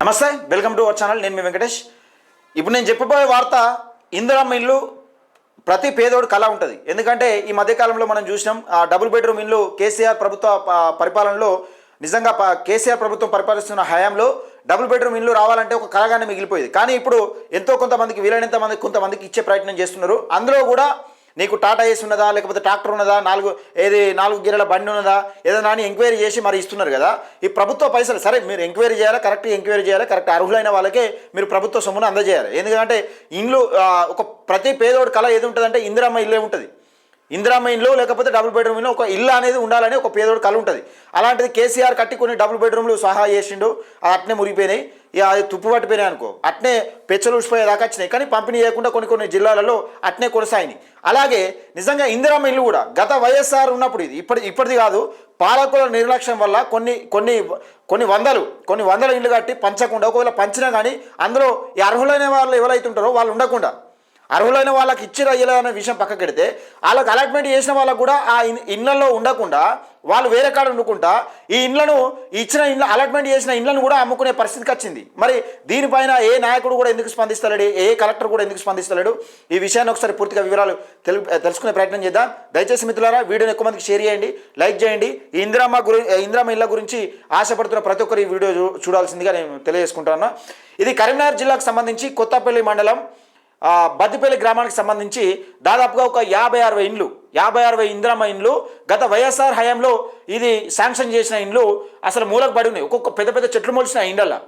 నమస్తే welcome to our channel. నేను మీ వెంకటేష్. ఇప్పుడు నేను చెప్పబోయే వార్త ఇందిరమ్మ ఇల్లు ప్రతి పేదోడు కళ ఉంటుంది. ఎందుకంటే ఈ మధ్యకాలంలో మనం చూసినాం ఆ డబుల్ బెడ్రూమ్ ఇల్లు కేసీఆర్ ప్రభుత్వ పరిపాలనలో నిజంగా కేసీఆర్ ప్రభుత్వం పరిపాలిస్తున్న హయాంలో డబుల్ బెడ్రూమ్ ఇల్లు రావాలంటే ఒక కళగానే మిగిలిపోయేది. కానీ ఇప్పుడు ఎంతో కొంతమందికి వీలైనంత మంది కొంతమందికి ఇచ్చే ప్రయత్నం చేస్తున్నారు. అందులో కూడా నీకు టాటా ఏసి ఉన్నదా లేకపోతే ట్రాక్టర్ ఉన్నదా నాలుగు ఏది నాలుగు గిరల బండి ఉన్నదా ఏదైనా అని ఎంక్వైరీ చేసి మరి ఇస్తున్నారు కదా. ఈ ప్రభుత్వ పైసలు సరే మీరు ఎంక్వైరీ చేయాలి కరెక్ట్ ఎంక్వైరీ చేయాలి కరెక్ట్ అర్హులైన వాళ్ళకే మీరు ప్రభుత్వ సొమ్మును అందజేయాలి. ఎందుకంటే ఇండ్లు ఒక ప్రతి పేదోడి కళ ఏది ఉంటుందంటే ఇందిరమ్మ ఇల్లే ఉంటుంది. ఇందిరామైన్లో లేకపోతే డబుల్ బెడ్రూమ్లో ఒక ఇల్లు అనేది ఉండాలని ఒక పేదోడు కళ ఉంటుంది. అలాంటిది కేసీఆర్ కట్టి కొన్ని డబుల్ బెడ్రూమ్లు సహా చేసిండు అది అట్నే మురిగిపోయినాయి. ఇక అది తుప్పు పట్టిపోయినాయి అనుకో. అట్నే పెచ్చలు ఊసిపోయేదాకా వచ్చినాయి. కానీ పంపిణీ చేయకుండా కొన్ని కొన్ని జిల్లాలలో అట్నే కొనసాగినాయి. అలాగే నిజంగా ఇందిరామ ఇల్లు కూడా గత వైఎస్ఆర్ ఉన్నప్పుడు ఇది ఇప్పటి ఇప్పటిది కాదు పాలకుల నిర్లక్ష్యం వల్ల కొన్ని కొన్ని కొన్ని వందలు కొన్ని వందల ఇల్లు కట్టి పంచకుండా ఒకవేళ పంచినా కానీ అందులో ఈ అర్హులైన వాళ్ళు ఎవరైతే ఉంటారో వాళ్ళు ఉండకుండా అర్హులైన వాళ్ళకి ఇచ్చిరా ఇలా అనే విషయం పక్కకెడితే వాళ్ళకి అలాట్మెంట్ చేసిన వాళ్ళకు కూడా ఆ ఇన్- ఇళ్ళలో ఉండకుండా వాళ్ళు వేరే కాడ ఉండుకుంటా ఈ ఇండ్లను ఇచ్చిన ఇండ్ల అలాట్మెంట్ చేసిన ఇండ్లను కూడా అమ్ముకునే పరిస్థితికి వచ్చింది. మరి దీనిపైన ఏ నాయకుడు కూడా ఎందుకు స్పందిస్తలేడు? ఏ కలెక్టర్ కూడా ఎందుకు స్పందిస్తలేడు? ఈ విషయాన్ని ఒకసారి పూర్తిగా వివరాలు తెలు తెలుసుకునే ప్రయత్నం చేద్దాం. దయచేసి మిత్రులారా వీడియోని ఎక్కువ మందికి షేర్ చేయండి లైక్ చేయండి. ఈ ఇందిరామ్మ గురి ఇందిరామ్మ ఇళ్ళ గురించి ఆశపడుతున్న ప్రతి ఒక్కరు ఈ వీడియో చూడాల్సిందిగా నేను తెలియజేసుకుంటాను ఇది కరీంనగర్ జిల్లాకు సంబంధించి కొత్తపల్లి మండలం బద్దిపల్లి గ్రామానికి సంబంధించి దాదాపుగా ఒక యాభై అరవై ఇండ్లు యాభై అరవై ఇందిరమ్మ ఇండ్లు గత వైఎస్ఆర్ హయాంలో ఇది శాంక్షన్ చేసిన ఇండ్లు అసలు మూలకు పడి ఉన్నాయి. ఒక్కొక్క పెద్ద పెద్ద చెట్లు మొలిచిన ఇండ్లల్లో.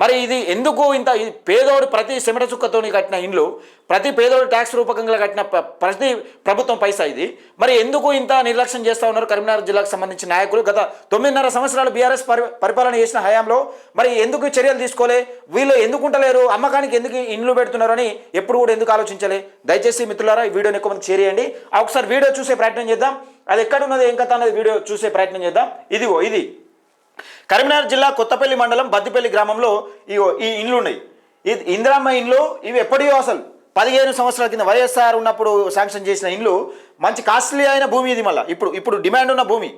మరి ఇది ఎందుకు ఇంత పేదోడు ప్రతి సెమట చుక్కతోని కట్టిన ఇండ్లు ప్రతి పేదోడు ట్యాక్స్ రూపకంగా కట్టిన ప్రతి ప్రభుత్వం పైసా ఇది? మరి ఎందుకు ఇంత నిర్లక్ష్యం చేస్తూ ఉన్నారు కరీంనగర్ జిల్లాకు సంబంధించిన నాయకులు? గత తొమ్మిదిన్నర సంవత్సరాలు బీఆర్ఎస్ పరి పరిపాలన చేసిన హయాంలో మరి ఎందుకు చర్యలు తీసుకోలే? వీళ్ళు ఎందుకు ఉంటలేరు అమ్మకానికి ఎందుకు ఇండ్లు పెడుతున్నారు అని ఎప్పుడు కూడా ఎందుకు ఆలోచించలే? దయచేసి మిత్రులారా ఈ వీడియోని ఎక్కువ మంది షేర్ చేయండి. ఒకసారి వీడియో చూసే ప్రయత్నం చేద్దాం. అది ఎక్కడ ఉన్నది ఏం కథ అనేది వీడియో చూసే ప్రయత్నం చేద్దాం. ఇదిగో ఇది. కరీంనగర్ జిల్లా కొత్తపల్లి మండలం బద్దిపల్లి గ్రామంలో ఈ ఇండ్లు ఉన్నాయి ఇది ఇండ్లు ఇవి ఎప్పటికో అసలు పదిహేను సంవత్సరాల కింద వైఎస్ఆర్ ఉన్నప్పుడు శాంక్షన్ చేసిన ఇండ్లు మంచి కాస్ట్లీ అయిన భూమి ఇది మళ్ళీ. ఇప్పుడు ఇప్పుడు డిమాండ్ ఉన్న భూమి.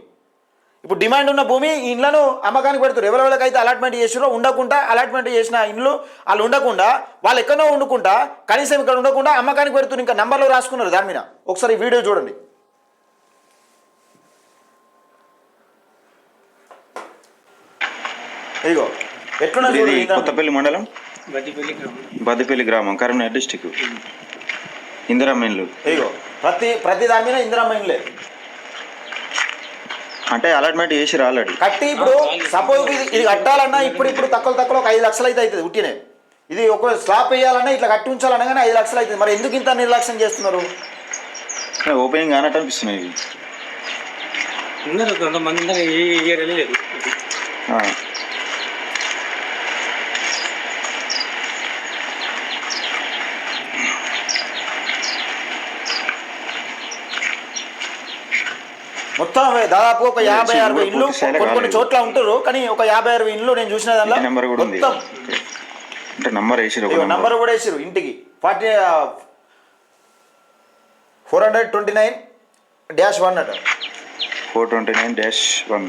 ఇప్పుడు డిమాండ్ ఉన్న భూమి ఈ ఇండ్లను అమ్మకానికి పెడుతారు. ఎవరెవరికైతే అలాట్మెంట్ చేసారో ఉండకుండా అలాట్మెంట్ చేసిన ఇండ్లు వాళ్ళు ఉండకుండా వాళ్ళు ఎక్కడో ఉండకుండా కనీసం ఇక్కడ ఉండకుండా అమ్మకానికి పెడుతున్నారు. ఇంకా నెంబర్లో రాసుకున్నారు దాని మీద. ఒకసారి వీడియో చూడండి. ఇదిగో ఎట్లున్నది ఇది. కొత్తపల్లి మండలం? బద్దిపల్లి గ్రామం. కరీంనగర్ డిస్టిక్ ఇందిరామిన్లు ఇదిగో ప్రతి ప్రతి దాని మీద ఇందిరమ్మ ఇండ్లే అంటే అలాట్మెంట్ చేసి ఆల్రెడీ. కట్టి ఇప్పుడు సపోజ్ ఇది ఇది కట్టాలన్నా ఇప్పుడు ఇప్పుడు తక్కువ తక్కువ ఒక ఐదు లక్షలు అయితే అవుతుంది ఉట్టినే. ఇది ఒక స్లాబ్ వేయాలన్నా ఇట్లా కట్టి ఉంచాలన్నా కానీ ఐదు లక్షలు అవుతుంది. మరి ఎందుకు ఇంత నిర్లక్ష్యం చేస్తున్నారు? ఓపెనింగ్ కానట్టు అనిపిస్తున్నాయి ఇవి ఉన్నారు కొంతమంది ఏరియాలో లేదు మొత్తం దాదాపు ఒక యాభై అరవై ఇల్లు కొన్ని కొన్ని. చోట్ల ఉంటారు కానీ ఒక యాభై అరవై ఇల్లు నేను చూసిన దానిలో కూడా మొత్తం. అంటే నంబర్ వేసిరు నంబర్ కూడా వేసారు ఇంటికి forty four hundred twenty nine dash one అట four twenty nine dash one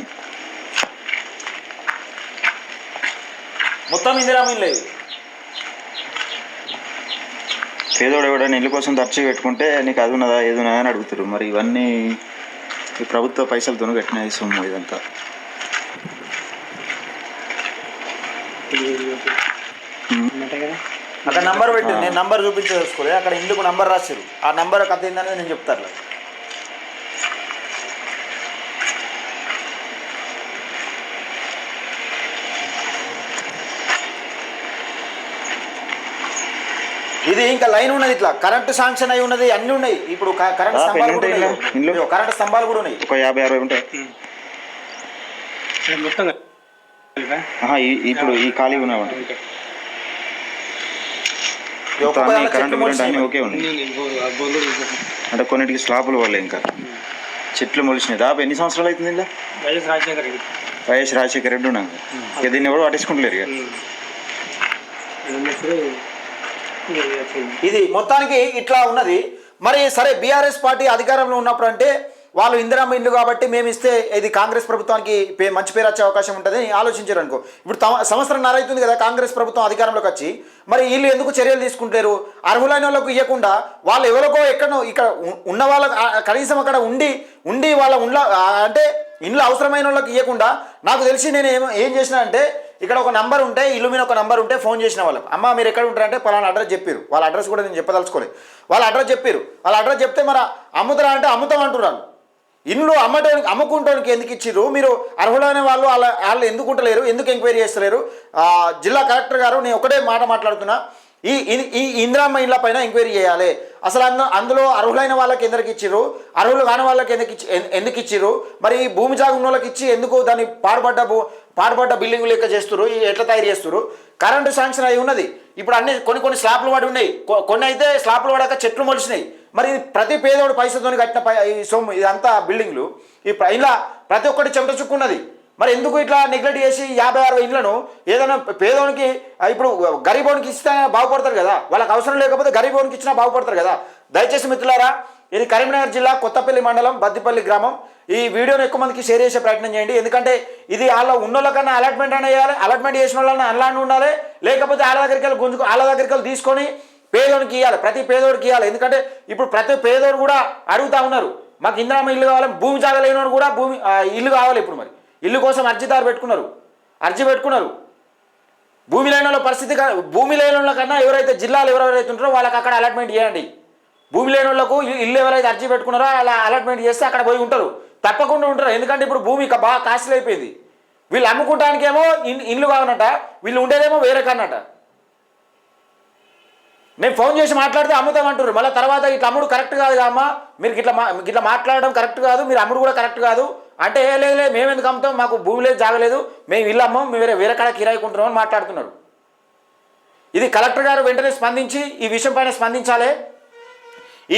మొత్తం ఇందిరామ ఇల్లు ఇవి. పేదోడు ఎవడైనా ఇల్లు కోసం ఖర్చు పెట్టుకుంటే నీకు అది ఉన్నదా ఏది ఉన్నదా అని అడుగుతారు మరి ఇవన్నీ ఈ ప్రభుత్వ పైసలతో కట్టిన సొమ్ము ఇదంతా. అక్కడ నంబర్ పెట్టి నేను నంబర్ చూపించదలుచుకోలే అక్కడ ఇందుకు నంబర్ రాశారు ఆ నంబర్ కథ ఏందనేది నేను చెప్తాను. ఇది ఇంకా లైన్ ఉన్నది ఇట్లా. కరెంట్ శాంక్షన్ అయి ఉన్నది అన్ని ఉన్నాయి. ఇప్పుడు కరెంట్ స్తంభాలు కూడా ఉన్నాయి. కరెంట్ స్తంభాలు కూడా ఉన్నాయి. ఒక యాభై అరవై ఉంటాయి. ఇప్పుడు ఈ ఖాళీ ఓకే. కరెంట్ అన్ని ఉన్నాయి. అంటే కొన్నిటికి స్లాపులు వాళ్ళే ఇంకా. చెట్లు మొలిచినాయి. దాదాపు ఎన్ని సంవత్సరాలు అవుతుంది ఇలా వైఎస్ రాజశేఖర్ రెడ్డి. వైఎస్ రాజశేఖర రెడ్డి ఉన్నాక ఇక దీన్ని ఎవరు పట్టించుకుంటలేరు ఇక. ఇది మొత్తానికి ఇట్లా ఉన్నది. మరి సరే బీఆర్ఎస్ పార్టీ అధికారంలో ఉన్నప్పుడు అంటే వాళ్ళు ఇందిరామ్మ ఇల్లు కాబట్టి మేము ఇస్తే ఇది కాంగ్రెస్ ప్రభుత్వానికి పే మంచి పేరు వచ్చే అవకాశం ఉంటుందని ఆలోచించారు అనుకో ఇప్పుడు తమ- సంవత్సరం అవుతుంది కదా కాంగ్రెస్ ప్రభుత్వం అధికారంలోకి వచ్చి. మరి వీళ్ళు ఎందుకు చర్యలు తీసుకుంటారు? అర్హులైన వాళ్ళకు ఇవ్వకుండా వాళ్ళు ఎవరికో ఎక్కడో ఇక్కడ ఉన్న వాళ్ళకి కనీసం అక్కడ ఉండి ఉండి వాళ్ళ ఉండ్ల అంటే ఇండ్లు అవసరమైన వాళ్ళకి ఇవ్వకుండా నాకు తెలిసి నేను ఏం ఏం చేసిన అంటే ఇక్కడ ఒక నంబర్ ఉంటే ఇల్లు మీద ఒక నంబర్ ఉంటే ఫోన్ చేసిన వాళ్ళకి. అమ్మ మీరు ఎక్కడ ఉంటారంటే పలానా అడ్రస్ చెప్పారు వాళ్ళ అడ్రస్ కూడా నేను చెప్పదలుచుకోలేదు. వాళ్ళ అడ్రస్ చెప్పారు వాళ్ళ అడ్రస్ చెప్తే మరి అమ్ముతారా అంటే అమ్ముతాం అంటున్నాను. ఇల్లు అమ్మటానికి అమ్ముకుంటానికి ఎందుకు ఇచ్చిర్రు? మీరు అర్హులైన వాళ్ళు వాళ్ళ వాళ్ళు ఎందుకు ఉంటలేరు? ఎందుకు ఎంక్వైరీ చేస్తలేరు? జిల్లా కలెక్టర్ గారు నేను ఒకటే మాట మాట్లాడుతున్నా. ఈ ఈ- ఈ ఇందిరామ్మ ఇళ్ళ పైన ఎంక్వైరీ చేయాలి. అసలు అందు అందులో అర్హులైన వాళ్ళకి ఎందుకు ఇచ్చిర్రు? అర్హులు కాని వాళ్ళకి ఎందుకు ఇచ్చి ఎందుకు ఇచ్చిర్రు? మరి ఈ భూమి జాగు ఉన్న వాళ్ళకి ఇచ్చి ఎందుకు దాన్ని పాడుపడ్డ భూ పాడుపడ్డ బిల్డింగ్ లెక్క చేస్తురు ఎట్లా తయారు చేస్తురు కరెంటు శాంక్షన్ అయి ఉన్నది. ఇప్పుడు అన్ని కొన్ని కొన్ని స్లాబ్లు పడి ఉన్నాయి. కొన్ని అయితే స్లాబ్లు పడాక చెట్లు మొలిచినాయి. మరి ప్రతి పేదోడు పైసతోని కట్టిన ఈ సొమ్ము ఇదంతా బిల్డింగ్లు. ఈ ఇలా ప్రతి ఒక్కటి చెమట చుక్కున్నది మరి ఎందుకు ఇట్లా నెగ్లెక్ట్ చేసి యాభై అరవై ఇండ్లను ఏదైనా పేదోనికి ఇప్పుడు గరీబోనికి ఇస్తే బాగుపడతారు కదా. వాళ్ళకి అవసరం లేకపోతే గరీబోనికి ఇచ్చినా బాగుపడతారు కదా. దయచేసి మిత్రులారా ఇది కరీంనగర్ జిల్లా కొత్తపల్లి మండలం బద్దిపల్లి గ్రామం. ఈ వీడియోని ఎక్కువ మందికి షేర్ చేసే ప్రయత్నం చేయండి. ఎందుకంటే ఇది వాళ్ళ ఉన్నోళ్ళకన్నా అలాట్మెంట్ అయినా వేయాలి అలాట్మెంట్ చేసిన వాళ్ళని అలానే ఉండాలి. లేకపోతే వాళ్ళ దగ్గరికి వెళ్ళి గుంజుకు వాళ్ళ దగ్గరికి వెళ్ళి తీసుకొని పేదోనికి ఇవ్వాలి ప్రతి పేదోడికి ఇవ్వాలి ఎందుకంటే ఇప్పుడు ప్రతి పేదోడు కూడా అడుగుతా ఉన్నారు మాకు ఇందిరామ ఇల్లు కావాలి భూమి జాగా లేనివాడు కూడా భూమి ఇల్లు కావాలి ఇప్పుడు మరి. ఇల్లు కోసం అర్జీదారు పెట్టుకున్నారు. అర్జీ పెట్టుకున్నారు. భూమి లేని వాళ్ళ పరిస్థితి భూమి లేని వాళ్ళ కన్నా ఎవరైతే జిల్లాలు ఎవరెవరైతే ఉంటారో వాళ్ళకి అక్కడ అలాట్మెంట్ చేయండి. భూమి లేని వాళ్ళకు ఇల్లు ఎవరైతే అర్జీ పెట్టుకున్నారో అలా అలాట్మెంట్ చేస్తే అక్కడ పోయి ఉంటారు. తప్పకుండా ఉంటారు. ఎందుకంటే ఇప్పుడు భూమి బాగా కాస్ట్లీ అయిపోయింది. వీళ్ళు అమ్ముకుంటానికేమో ఇన్- ఇల్లు కావనట వీళ్ళు ఉండేదేమో వేరే కన్నట. నేను ఫోన్ చేసి మాట్లాడితే అమ్ముతామంటారు మళ్ళీ తర్వాత ఇట్లా అమ్ముడు కరెక్ట్ కాదు అమ్మా. మీరు ఇట్లా ఇట్లా మాట్లాడడం కరెక్ట్ కాదు. మీరు అమ్ముడు కూడా కరెక్ట్ కాదు. అంటే ఏ లేదు లేదు, మేము ఎందుకు అమ్ముతాం? మాకు భూమి లేదు జాగలేదు మేము ఇల్లు అమ్మం మేము వేరే వేరే కాడ కిరాయికుంటున్నాం అని మాట్లాడుతున్నారు. ఇది కలెక్టర్ గారు వెంటనే స్పందించి ఈ విషయం పైన స్పందించాలి.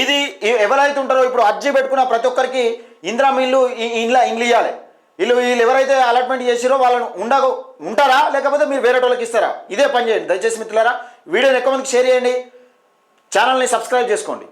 ఇది ఎవరైతే ఉంటారో ఇప్పుడు అర్జీ పెట్టుకున్న ప్రతి ఒక్కరికి ఇందిరా ఇల్లు ఇండ్ల ఇండ్లు ఇవ్వాలి వీళ్ళు వీళ్ళు ఎవరైతే అలాట్మెంట్ చేసిరో వాళ్ళని ఉండగ ఉంటారా? లేకపోతే మీరు వేరే వాళ్ళకి ఇస్తారా? ఇదే పని చేయండి. దయచేసి మిత్రులారా వీడియోని ఎక్కువ మందికి షేర్ చేయండి. ఛానల్ని సబ్స్క్రైబ్ చేసుకోండి.